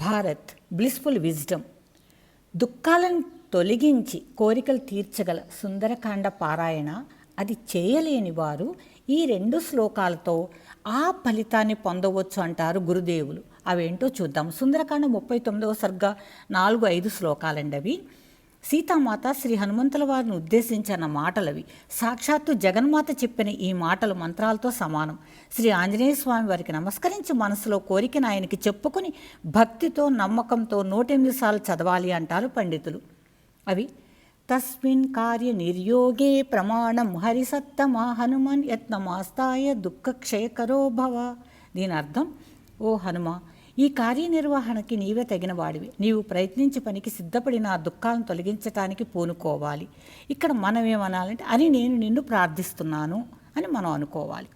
Bharat blissful wisdom దుఃఖాలను తొలగించి కోరికలు తీర్చగల సుందరకాండ పారాయణ అది చేయలేని వారు ఈ రెండు శ్లోకాలతో ఆ ఫలితాన్ని పొందవచ్చు అంటారు గురుదేవులు. అవేంటో చూద్దాం. సుందరకాండ ముప్పై తొమ్మిదవ సర్గ నాలుగు ఐదు శ్లోకాలండి అవి సీతామాత శ్రీ హనుమంతుల వారిని ఉద్దేశించిన మాటలవి. సాక్షాత్తు జగన్మాత చెప్పిన ఈ మాటలు మంత్రాలతో సమానం. శ్రీ ఆంజనేయ స్వామి వారికి నమస్కరించి మనసులో కోరికను ఆయనకి చెప్పుకుని భక్తితో నమ్మకంతో నూటెనిమిది సార్లు చదవాలి అంటారు పండితులు. అవి తస్మిన్ కార్య నిర్యోగే ప్రమాణం హరిసత్తమా హనుమన్ యత్నమాస్తాయ దుఃఖక్షయకరో భవ. దీని అర్థం ఓ హనుమ ఈ కార్యనిర్వహణకి నీవే తగిన వాడివి నీవు ప్రయత్నించి పనికి సిద్ధపడిన ఆ దుఃఖాలను తొలగించటానికి పూనుకోవాలి. ఇక్కడ మనం ఏమనాలంటే అని నేను నిన్ను ప్రార్థిస్తున్నాను అని మనం అనుకోవాలి.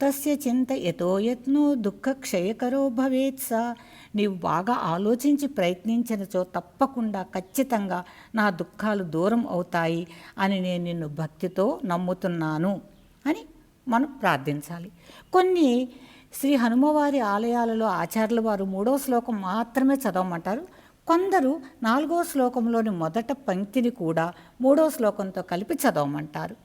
తస్య చింత ఎతో యత్నో దుఃఖ క్షయకరో భవేత్ సా నీవు బాగా ఆలోచించి ప్రయత్నించినచో తప్పకుండా ఖచ్చితంగా నా దుఃఖాలు దూరం అవుతాయి అని నేను నిన్ను భక్తితో నమ్ముతున్నాను అని మనం ప్రార్థించాలి. కొన్ని శ్రీ హనుమవారి ఆలయాలలో ఆచార్యుల వారు మూడో శ్లోకం మాత్రమే చదవమంటారు. కొందరు నాలుగో శ్లోకంలోని మొదట పంక్తిని కూడా మూడో శ్లోకంతో కలిపి చదవమంటారు.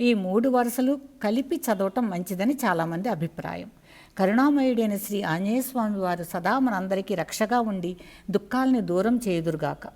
ఈ మూడు వరుసలు కలిపి చదవటం మంచిదని చాలామంది అభిప్రాయం. కరుణామయుడైన శ్రీ ఆంజనేయ స్వామి వారు సదా మనందరికీ రక్షగా ఉండి దుఃఖాలని దూరం చేయుదురుగాక.